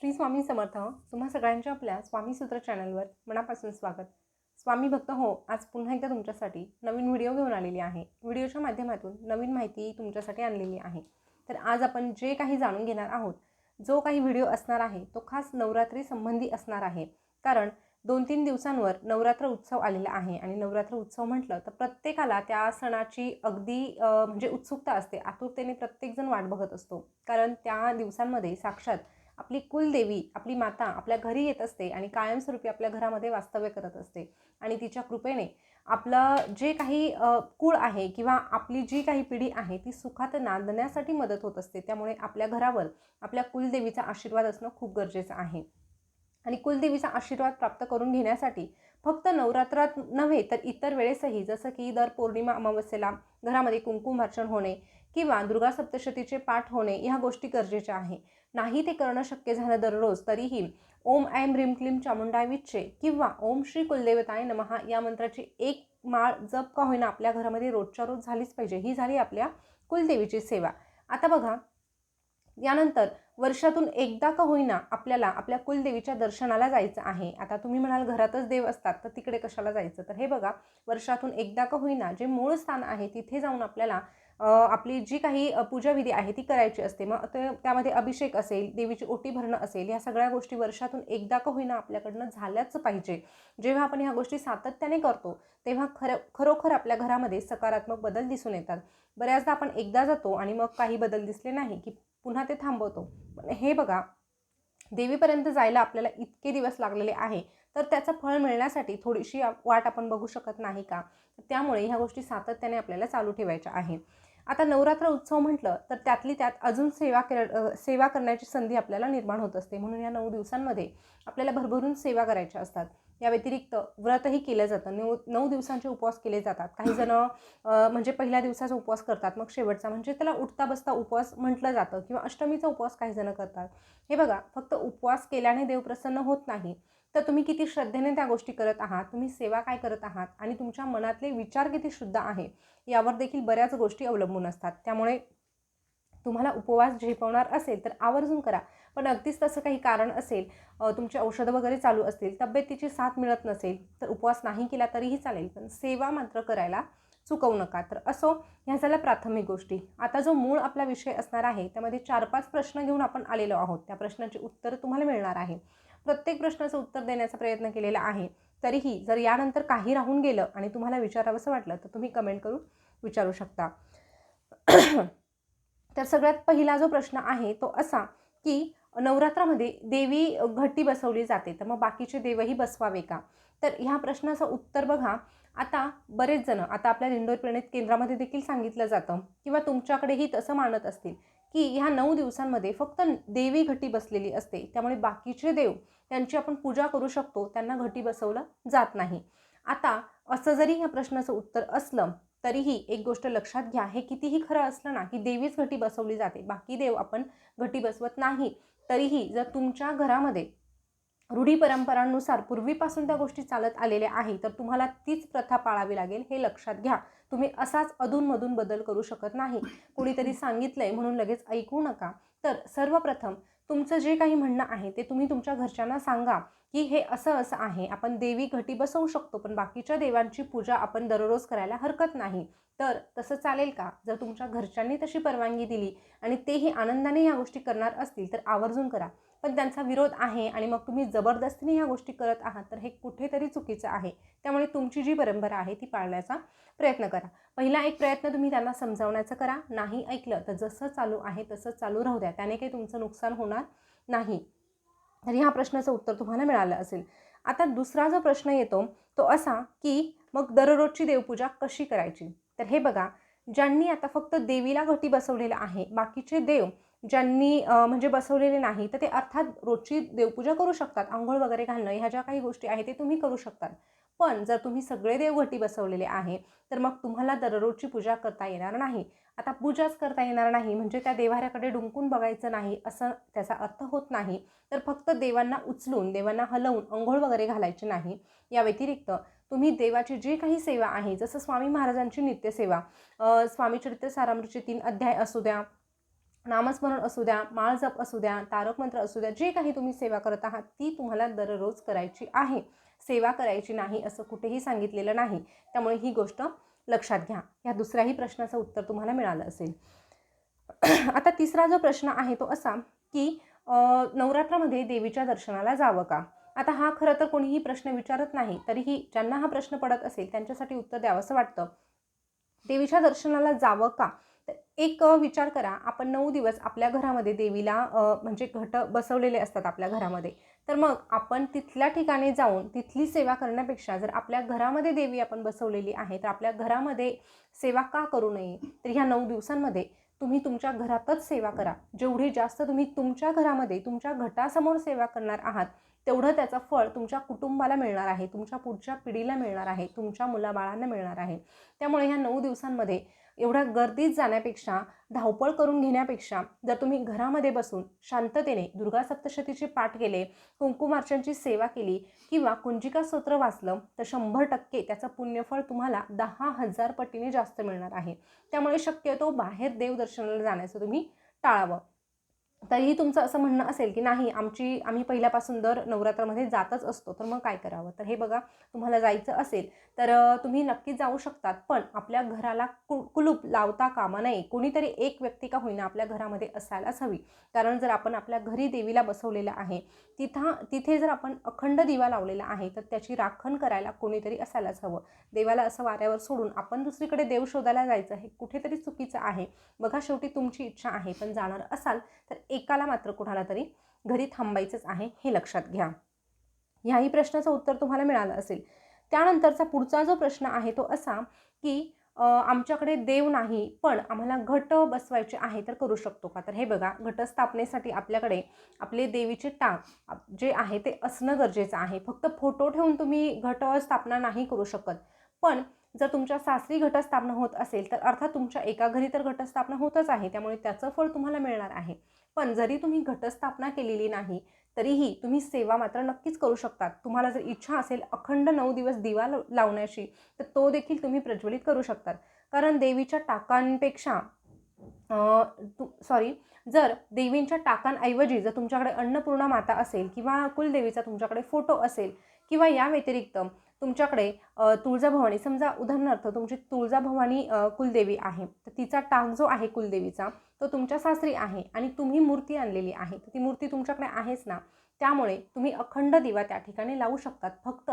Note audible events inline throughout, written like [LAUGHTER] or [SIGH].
श्री स्वामी समर्थ तुम्हा सगळ्यांच्या आपल्या स्वामी सूत्र चॅनलवर मनापासून स्वागत. स्वामी भक्त हो आज पुन्हा एकदा तुमच्यासाठी नवीन व्हिडिओ घेऊन आलेली आहे. व्हिडिओच्या माध्यमातून नवीन माहिती तुमच्यासाठी आणलेली आहे. तर आज आपण जे काही जाणून घेणार आहोत जो काही व्हिडिओ असणार आहे तो खास नवरात्री संबंधी असणार आहे. कारण दोन तीन दिवसांवर नवरात्र उत्सव आलेला आहे आणि नवरात्र उत्सव म्हटलं तर प्रत्येकाला त्या सणाची अगदी म्हणजे उत्सुकता असते. आतुरतेने प्रत्येकजण वाट बघत असतो. कारण त्या दिवसांमध्ये साक्षात आपली कुलदेवी आपली माता आपल्या घरी येत असते आणि कायमस्वरूपी आपल्या घरामध्ये वास्तव्य करत असते. आणि तिच्या कृपेने आपलं जे काही कुळ आहे किंवा आपली जी काही पिढी आहे ती सुखात नांदण्यासाठी मदत होत असते. त्यामुळे आपल्या घरावर आपल्या कुलदेवीचा आशीर्वाद असणं खूप गरजेचं आहे. आणि कुलदेवीचा आशीर्वाद प्राप्त करून घेण्यासाठी फक्त नवरात्रात नव्हे तर इतर वेळेसही जसं की दर पौर्णिमा अमावस्येला घरामध्ये कुंकुमार्चन होणे किंवा दुर्गा सप्तशतीचे पाठ होणे ह्या गोष्टी गरजेच्या आहे. नाही ते करणं शक्य झालं दररोज तरीही ओम ऐम ह्रीम क्लीम चामुंडाय किंवा ओम श्री कुलदेवताय नमहा या मंत्राची एक माळ जप का होईना आपल्या घरामध्ये रोजच्या रोज झालीच पाहिजे. ही झाली आपल्या कुलदेवीची सेवा. आता बघा यानंतर वर्षातून एकदा का होईना आपल्याला आपल्या कुलदेवीच्या दर्शनाला जायचं आहे. आता तुम्ही म्हणाल घरातच देव असतात तर तिकडे कशाला जायचं? तर हे बघा वर्षातून एकदा का होईना जे मूळ स्थान आहे तिथे जाऊन आपल्याला आपली जी काही पूजाविधी आहे ती करायची असते. मग ते त्यामध्ये अभिषेक असेल देवीची ओटी भरणं असेल ह्या सगळ्या गोष्टी वर्षातून एकदा का होईना आपल्याकडनं झाल्याच पाहिजे. जेव्हा आपण ह्या गोष्टी सातत्याने करतो तेव्हा खरं खरोखर आपल्या घरामध्ये सकारात्मक बदल दिसून येतात. बऱ्याचदा आपण एकदा जातो आणि मग काही बदल दिसले नाही की पुन्हा ते थांबवतो. हे बघा देवीपर्यंत जायला आपल्याला इतके दिवस लागलेले आहे तर त्याचं फळ मिळण्यासाठी थोडीशी वाट आपण बघू शकत नाही का? त्यामुळे ह्या गोष्टी सातत्याने आपल्याला चालू ठेवायच्या आहे आता नवरात्र उत्सव म्हटलं तर त्यातली त्यात अजून सेवा कर सेवा करण्याची संधी आपल्याला निर्माण होत असते. म्हणून या नऊ दिवसांमध्ये आपल्याला भरभरून सेवा करायच्या असतात. या व्यतिरिक्त व्रतही केलं जातं. नऊ नऊ दिवसांचे उपवास केले जातात. काही जण म्हणजे पहिल्या दिवसाचा उपवास करतात मग शेवटचा. म्हणजे त्याला उठता बसता उपवास म्हटलं जातं किंवा अष्टमीचा उपवास काही जण करतात. हे बघा फक्त उपवास केल्याने देव प्रसन्न होत नाही. तर तुम्ही किती श्रद्धेने त्या गोष्टी करत आहात तुम्ही सेवा काय करत आहात आणि तुमच्या मनातले विचार किती शुद्ध आहे यावर देखील बऱ्याच गोष्टी अवलंबून असतात. त्यामुळे तुम्हाला उपवास झेपवणार असेल तर आवर्जून करा. पण अगदीच तसं काही कारण असेल तुमची तुमचे औषधं वगैरे चालू असतील तब्येतीची साथ मिळत नसेल तर उपवास नाही केला तरीही चालेल पण सेवा मात्र करायला चुकवू नका. तर असो ह्या झाल्या प्राथमिक गोष्टी. आता जो मूळ आपला विषय असणार आहे त्यामध्ये चार पाच प्रश्न घेऊन आपण आलेलो आहोत. त्या प्रश्नाची उत्तरं तुम्हाला मिळणार आहे. प्रत्येक प्रश्नाचं उत्तर देण्याचा प्रयत्न केलेला आहे. तरीही जर यानंतर काही राहून गेलं आणि तुम्हाला विचारावंसं वाटलं तर तुम्ही कमेंट करून विचारू शकता. [CLEARS THROAT] तर सगळ्यात पहिला जो प्रश्न आहे तो असा की नवरात्रामध्ये देवी घटी बसवली जाते तर मग बाकीचे देवही बसवावे का? तर ह्या प्रश्नाचं उत्तर बघा. आता बरेच जण आता आपल्या दिंडोर प्रणित केंद्रामध्ये देखील सांगितलं जातं किंवा तुमच्याकडेही तसं मानत असतील की ह्या नऊ दिवसांमध्ये फक्त देवी घटी बसलेली असते त्यामुळे बाकीचे देव त्यांची आपण पूजा करू शकतो त्यांना घटी बसवलं जात नाही. आता असं जरी ह्या प्रश्नाचं उत्तर असलं तरीही एक गोष्ट लक्षात घ्या हे कितीही खरं असलं ना की देवीच घटी बसवली जाते बाकी देव आपण घटी बसवत नाही. तरीही जर तुमच्या घरामध्ये रूढी परंपरांनुसार पूर्वीपासून त्या गोष्टी चालत आलेल्या आहे तर तुम्हाला तीच प्रथा पाळावी लागेल हे लक्षात घ्या. तुम्ही असाच अधूनमधून बदल करू शकत नाही. कोणीतरी सांगितलंय म्हणून लगेच ऐकू नका. तर सर्वप्रथम तुमचं जे काही म्हणणं आहे ते तुम्ही तुमच्या घरच्यांना सांगा की हे असं असं आहे आपण देवी घटी बसवू शकतो पण बाकीच्या देवांची पूजा आपण दररोज करायला हरकत नाही. तर तसं चालेल का? जर तुमच्या घरच्यांनी तशी परवानगी दिली आणि तेही आनंदाने या गोष्टी करणार असतील तर आवर्जून करा. पण त्यांचा विरोध आहे आणि मग तुम्ही जबरदस्तीने ह्या गोष्टी करत आहात तर हे कुठेतरी चुकीचं आहे. त्यामुळे तुमची जी परंपरा आहे ती पाळण्याचा प्रयत्न करा. पहिला एक प्रयत्न तुम्ही त्यांना समजावण्याचा करा. नाही ऐकलं तर जसं चालू आहे तसं चालू राहू द्या. त्याने काही तुमचं नुकसान होणार नाही. तर ह्या प्रश्नाचं उत्तर तुम्हाला मिळालं असेल. आता दुसरा जो प्रश्न येतो तो असा की मग दररोजची देवपूजा कशी करायची? तर हे बघा ज्यांनी आता फक्त देवीला घटी बसवलेलं आहे बाकीचे देव ज्यांनी म्हणजे बसवलेले नाही तर ते अर्थात रोजची देवपूजा करू शकतात आंघोळ वगैरे घालणं ह्या ज्या काही गोष्टी आहेत ते तुम्ही करू शकतात. पण जर तुम्ही सगळे देवघटी बसवलेले आहे तर मग तुम्हाला दररोजची पूजा करता येणार नाही. आता पूजाच करता येणार नाही म्हणजे त्या देवाऱ्याकडे डुंकून बघायचं नाही असं त्याचा अर्थ होत नाही. तर फक्त देवांना उचलून देवांना हलवून अंघोळ वगैरे घालायची नाही. या व्यतिरिक्त तुम्ही देवाची जी काही सेवा आहे जसं स्वामी महाराजांची नित्यसेवा स्वामी चरित्र सारामृतचे तीन अध्याय असू द्या नामस्मरण असू द्या माळ जप असू द्या तारक मंत्र असू द्या जे काही तुम्ही सेवा करत आहात ती तुम्हाला दररोज करायची आहे. सेवा करायची नाही असं कुठेही सांगितलेलं नाही. त्यामुळे ही गोष्ट लक्षात घ्या. ह्या दुसऱ्याही प्रश्नाचं उत्तर तुम्हाला मिळालं असेल. [CLEARS THROAT] आता तिसरा जो प्रश्न आहे तो असा की नवरात्रामध्ये देवीच्या दर्शनाला जावं का? आता हा खरं तर कोणीही प्रश्न विचारत नाही तरीही ज्यांना हा प्रश्न पडत असेल त्यांच्यासाठी उत्तर द्यावं असं वाटतं. देवीच्या दर्शनाला जावं का? एक विचार करा आपण नऊ दिवस आपल्या घरामध्ये देवीला म्हणजे घट बसवलेले असतात आपल्या घरामध्ये. तर मग आपण तिथल्या ठिकाणी जाऊन तिथली सेवा करण्यापेक्षा जर आपल्या घरामध्ये देवी आपण बसवलेली आहे तर आपल्या घरामध्ये सेवा का करू नये? तर ह्या नऊ दिवसांमध्ये तुम्ही तुमच्या घरातच सेवा करा. जेवढी जास्त तुम्ही तुमच्या घरामध्ये तुमच्या घटासमोर सेवा करणार आहात तेवढं त्याचं फळ तुमच्या कुटुंबाला मिळणार आहे तुमच्या पुढच्या पिढीला मिळणार आहे तुमच्या मुलाबाळांना मिळणार आहे. त्यामुळे ह्या नऊ दिवसांमध्ये एवढ्या गर्दीत जाण्यापेक्षा धावपळ करून घेण्यापेक्षा जर तुम्ही घरामध्ये बसून शांततेने दुर्गा सप्तशतीचे पाठ केले कुंकुमार्चनची सेवा केली किंवा कुंजिका स्तोत्र वाचलं तर शंभर टक्के त्याचं पुण्यफळ तुम्हाला दहा हजार पटीने जास्त मिळणार आहे. त्यामुळे शक्यतो बाहेर देवदर्शनाला जाण्याचं तुम्ही टाळावं. तरीही तुमचं असं म्हणणं असेल की नाही आमची आम्ही पहिल्यापासून दर नवरात्रामध्ये जातच असतो तर मग काय करावं? तर हे बघा तुम्हाला जायचं असेल तर तुम्ही नक्कीच जाऊ शकतात पण आपल्या घराला कु कुलूप लावता कामा नये. कोणीतरी एक व्यक्ती का होईना आपल्या घरामध्ये असायलाच हवी. कारण जर आपण आपल्या घरी देवीला बसवलेलं आहे तिथं तिथे जर आपण अखंड दिवा लावलेला आहे तर त्याची राखण करायला कोणीतरी असायलाच हवं. देवाला असं वाऱ्यावर सोडून आपण दुसरीकडे देव शोधायला जायचं हे कुठेतरी चुकीचं आहे. बघा शेवटी तुमची इच्छा आहे पण जाणार असाल तर एकाला मात्र कुणाला तरी घरी थांबायचंच आहे हे लक्षात घ्या. ह्याही प्रश्नाचं उत्तर तुम्हाला मिळालं असेल. त्यानंतरचा पुढचा जो प्रश्न आहे तो असा की आमच्याकडे देव नाही पण आम्हाला घट बसवायचे आहे तर करू शकतो का? तर हे बघा घटस्थापनेसाठी आपल्याकडे आपले देवीचे टाक जे आहे ते असणं गरजेचं आहे. फक्त फोटो ठेवून तुम्ही घट स्थापना नाही करू शकत. पण जर तुमच्या सासरी घटस्थापना होत असेल तर अर्थात तुमच्या एका घरी तर घटस्थापना होतच आहे. त्यामुळे त्याचं फळ तुम्हाला मिळणार आहे. पण जरी तुम्ही घटस्थापना केलेली नाही तरीही तुम्ही सेवा मात्र नक्कीच करू शकतात. तुम्हाला जर इच्छा असेल अखंड नऊ दिवस दिवा लावण्याची तर तो देखील तुम्ही प्रज्वलित करू शकतात. कारण देवीच्या टाकांपेक्षा सॉरी जर देवींच्या टाकांऐवजी जर तुमच्याकडे अन्नपूर्णा माता असेल किंवा कुलदेवीचा तुमच्याकडे फोटो असेल किंवा या व्यतिरिक्त तुमच्याकडे तुळजाभवानी समजा उदाहरणार्थ तुमची तुळजाभवानी कुलदेवी आहे तर तिचा टाक जो आहे कुलदेवीचा तो तुमच्या सासरी आहे आणि तुम्ही मूर्ती आणलेली आहे तर ती मूर्ती तुमच्याकडे आहेच ना? त्यामुळे तुम्ही अखंड दिवा त्या ठिकाणी लावू शकतात. फक्त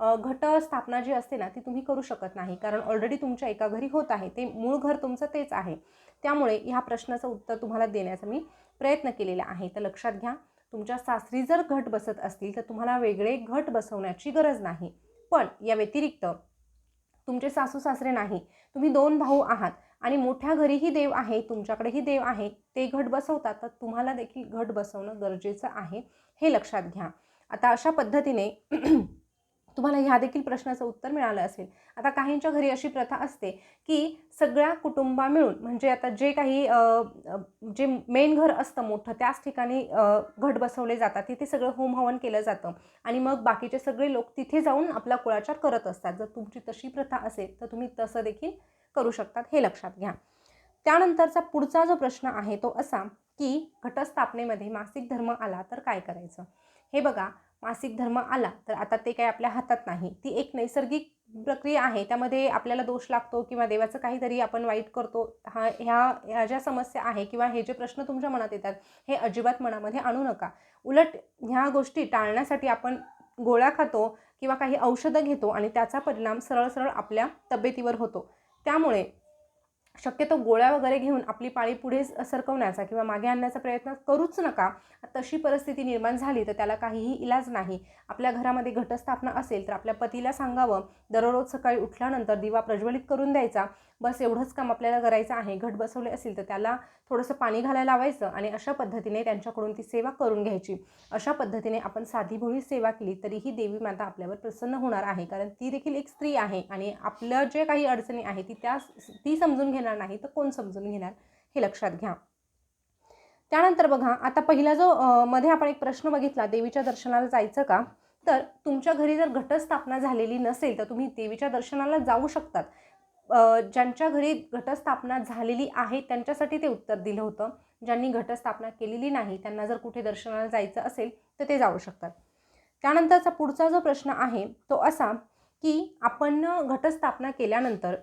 घट स्थापना जी असते ना ती तुम्ही करू शकत नाही कारण ऑलरेडी तुमच्या एका घरी होत आहे ते मूळ घर तुमचं तेच आहे. त्यामुळे ह्या प्रश्नाचं उत्तर तुम्हाला देण्याचा मी प्रयत्न केलेला आहे. तर लक्षात घ्या तुमच्या सासरी जर घट बसत असतील तर तुम्हाला वेगळे घट बसवण्याची गरज नाही. पण या व्यतिरिक्त तुमचे सासू सासरे नाही. तुम्ही दोन भाऊ आहात आणि मोठ्या घरीही देव आहे तुमच्याकडेही देव आहे ते घट बसवतात तर तुम्हाला देखील घट बसवणं गरजेचं आहे हे लक्षात घ्या. आता अशा पद्धतीने तुम्हाला ह्या देखील प्रश्नाचं उत्तर मिळालं असेल. आता काहींच्या घरी अशी प्रथा असते की सगळ्या कुटुंबा मिळून म्हणजे आता जे काही जे मेन घर असतं मोठं त्याच ठिकाणी घट बसवले जातात तिथे सगळं होम हवन केलं जातं आणि मग बाकीचे सगळे लोक तिथे जाऊन आपला कुळाचार करत असतात. जर तुमची तशी प्रथा असेल तर तुम्ही तसं देखील करू शकतात हे लक्षात घ्या. त्यानंतरचा पुढचा जो प्रश्न आहे तो असा की घटस्थापनेमध्ये मासिक धर्म आला तर काय करायचं? हे बघा मासिक धर्म आला तर आता ते काही आपल्या हातात नाही. ती एक नैसर्गिक प्रक्रिया आहे. त्यामध्ये आपल्याला दोष लागतो किंवा देवाचं काहीतरी आपण वाईट करतो हा ह्या ह्या ज्या समस्या आहे किंवा हे जे प्रश्न तुमच्या मनात येतात हे अजिबात मनामध्ये आणू नका. उलट ह्या गोष्टी टाळण्यासाठी आपण गोळ्या खातो किंवा काही औषधं घेतो आणि त्याचा परिणाम सरळ सरळ आपल्या तब्येतीवर होतो. त्यामुळे शक्यतो गोळ्या वगैरे घेऊन आपली पाळी पुढे सरकवण्याचा किंवा मागे आणण्याचा प्रयत्न करूच नका. तशी परिस्थिती निर्माण झाली तर त्याला काहीही इलाज नाही. आपल्या घरामध्ये घटस्थापना असेल तर आपल्या पतीला सांगावं दररोज सकाळी उठल्यानंतर दिवा प्रज्वलित करून द्यायचा. बस एवढंच काम आपल्याला करायचं आहे. घट बसवले असेल तर त्याला थोडंसं पाणी घालायला लावायचं आणि अशा पद्धतीने त्यांच्याकडून ती सेवा करून घ्यायची. अशा पद्धतीने आपण साधीभोळी सेवा केली तरीही देवी माता आपल्यावर प्रसन्न होणार आहे. कारण ती देखील एक स्त्री आहे आणि आपलं जे काही अडचणी आहे ती त्या ती समजून घेणार नाही तर कोण समजून घेणार? हे लक्षात घ्या. त्यानंतर बघा आता पहिला जो मध्ये आपण एक प्रश्न बघितला देवीच्या दर्शनाला जायचं का? तर तुमच्या घरी जर घटस्थापना झालेली नसेल तर तुम्ही देवीच्या दर्शनाला जाऊ शकतात. ज्यांच्या घरी घटस्थापना झालेली आहे त्यांच्यासाठी ते उत्तर दिलं होतं. ज्यांनी घटस्थापना केलेली नाही त्यांना जर कुठे दर्शनाला जायचं असेल तर ते जाऊ शकतात. त्यानंतरचा पुढचा जो प्रश्न आहे तो असा की आपण घटस्थापना केल्यानंतर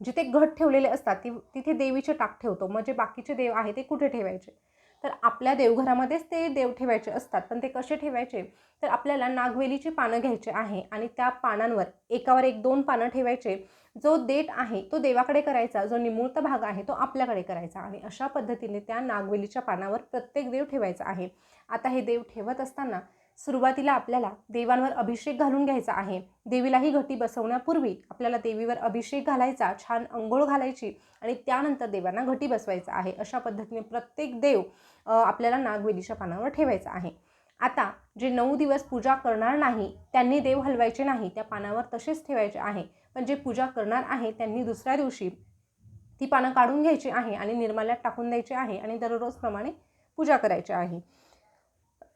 जिथे घट ठेवलेले असतात ती तिथे देवीचे टाक ठेवतो. म्हणजे बाकीचे देव आहे ते कुठे ठेवायचे? तर आपल्या देवघरामध्येच ते देव ठेवायचे असतात. पण ते कसे ठेवायचे? तर आपल्याला नागवेलीची पानं घ्यायचे आहे आणि त्या पानांवर एकावर एक दोन पानं ठेवायचे. जो देठ आहे तो देवाकडे करायचा. जो निमूळता भाग आहे तो आपल्याकडे करायचा. आणि अशा पद्धतीने त्या नागवेलीच्या पानावर प्रत्येक देव ठेवायचा आहे. आता हे देव ठेवत असताना सुरुवातीला आपल्याला देवांवर अभिषेक घालून घ्यायचा आहे. देवीलाही घटी बसवण्यापूर्वी आपल्याला देवीवर अभिषेक घालायचा छान अंघोळ घालायची आणि त्यानंतर देवांना घटी बसवायचा आहे. अशा पद्धतीने प्रत्येक देव आपल्याला नागवेलीच्या पानावर ठेवायचा आहे. आता जे नऊ दिवस पूजा करणार नाही त्यांनी देव हलवायचे नाही त्या पानावर तसेच ठेवायचे आहे. पण जे पूजा करणार आहे त्यांनी दुसऱ्या दिवशी ती पानं काढून घ्यायची आहे आणि निर्माल्यात टाकून द्यायची आहे आणि दररोजप्रमाणे पूजा करायची आहे.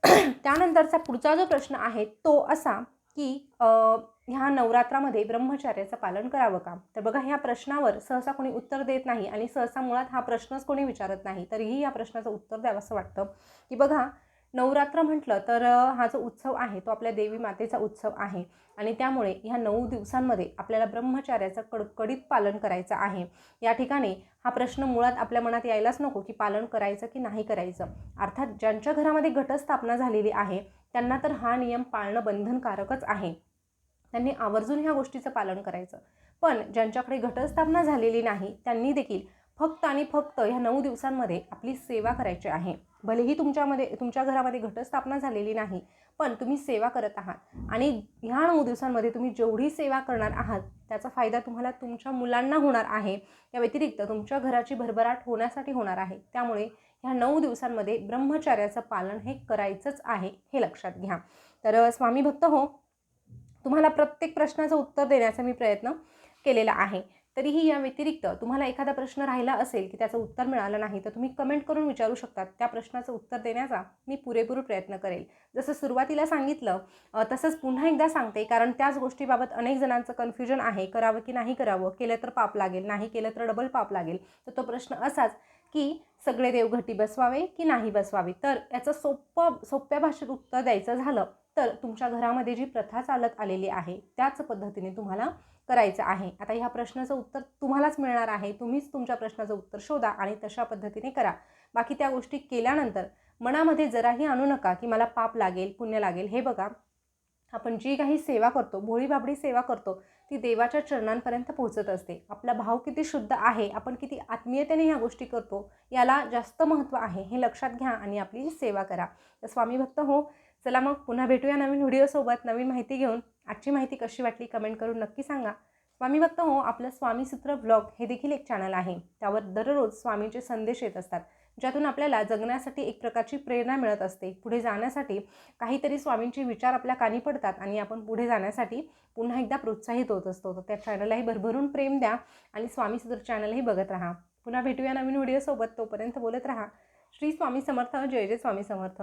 त्यानंतरचा पुढचा जो प्रश्न आहे तो असा की ह्या नवरात्रामध्ये ब्रह्मचार्याचं पालन करावं का? तर बघा ह्या प्रश्नावर सहसा कोणी उत्तर देत नाही आणि सहसा मुळात हा प्रश्नच कोणी विचारत नाही. तरीही या प्रश्नाचं उत्तर द्यावं असं वाटतं. की बघा नवरात्र म्हटलं तर हा जो उत्सव आहे तो आपल्या देवी मातेचा उत्सव आहे. आणि त्यामुळे ह्या नऊ दिवसांमध्ये आपल्याला ब्रह्मचार्याचं कडकडीत पालन करायचं आहे. या ठिकाणी हा प्रश्न मुळात आपल्या मनात यायलाच नको की पालन करायचं की नाही करायचं. अर्थात ज्यांच्या घरामध्ये घटस्थापना झालेली आहे त्यांना तर हा नियम पाळणं बंधनकारकच आहे. त्यांनी आवर्जून ह्या गोष्टीचं पालन करायचं. पण ज्यांच्याकडे घटस्थापना झालेली नाही त्यांनी देखील फक्त आणि फक्त ह्या नऊ दिवसांमध्ये आपली सेवा करायची आहे. भलेही तुमच्यामध्ये तुमच्या घरामध्ये घटस्थापना झालेली नाही पण तुम्ही सेवा करत आहात. आणि ह्या नऊ दिवसांमध्ये तुम्ही जेवढी सेवा करणार आहात त्याचा फायदा तुम्हाला तुमच्या मुलांना होणार आहे. या व्यतिरिक्त तुमच्या घराची भरभराट होण्यासाठी होणार आहे. त्यामुळे ह्या नऊ दिवसांमध्ये ब्रह्मचार्याचं पालन हे करायचंच आहे हे लक्षात घ्या. तर स्वामी भक्त हो तुम्हाला प्रत्येक प्रश्नाचं उत्तर देण्याचा मी प्रयत्न केलेला आहे. तरीही या व्यतिरिक्त तुम्हाला एखादा प्रश्न राहिला असेल की त्याचं उत्तर मिळालं नाही तर तुम्ही कमेंट करून विचारू शकतात. त्या प्रश्नाचं उत्तर देण्याचा मी पुरेपूर प्रयत्न करेल. जसं सुरुवातीला सांगितलं तसंच पुन्हा एकदा सांगते कारण त्याच गोष्टीबाबत अनेक जणांचं कन्फ्युजन आहे करावं की नाही करावं केलं तर पाप लागेल नाही केलं तर डबल पाप लागेल. तर तो प्रश्न असाच की सगळे देवघटी बसवावे की नाही बसवावे? तर याचं सोपं सोप्या भाषेत उत्तर द्यायचं झालं तर तुमच्या घरामध्ये जी प्रथा चालत आलेली आहे त्याच पद्धतीने तुम्हाला करायचं आहे. आता ह्या प्रश्नाचं उत्तर तुम्हालाच मिळणार आहे. तुम्हीच तुमच्या प्रश्नाचं उत्तर शोधा आणि तशा पद्धतीने करा. बाकी त्या गोष्टी केल्यानंतर मनामध्ये जराही आणू नका की मला पाप लागेल पुण्य लागेल. हे बघा आपण जी काही सेवा करतो भोळी बाबडी सेवा करतो ती देवाच्या चरणांपर्यंत पोहोचत असते. आपला भाव किती शुद्ध आहे आपण किती आत्मीयतेने ह्या गोष्टी करतो याला जास्त महत्त्व आहे. हे लक्षात घ्या आणि आपली सेवा करा. तर स्वामी भक्त हो चला मग पुन्हा भेटूया नवीन व्हिडिओसोबत नवीन माहिती घेऊन. आजची माहिती कशी वाटली कमेंट करून नक्की सांगा. स्वामी भक्त हो आपलं स्वामीसूत्र ब्लॉग हे देखील एक चॅनल आहे. त्यावर दररोज स्वामींचे संदेश येत असतात. ज्यातून आपल्याला जगण्यासाठी एक प्रकारची प्रेरणा मिळत असते. पुढे जाण्यासाठी काहीतरी स्वामींचे विचार आपल्या कानी पडतात आणि आपण पुढे जाण्यासाठी पुन्हा एकदा प्रोत्साहित होत असतो. तर त्या चॅनललाही भरभरून प्रेम द्या आणि स्वामीसूत्र चॅनलही बघत राहा. पुन्हा भेटूया नवीन व्हिडिओसोबत तोपर्यंत बोलत राहा. श्री स्वामी समर्थ. जय जय स्वामी समर्थ.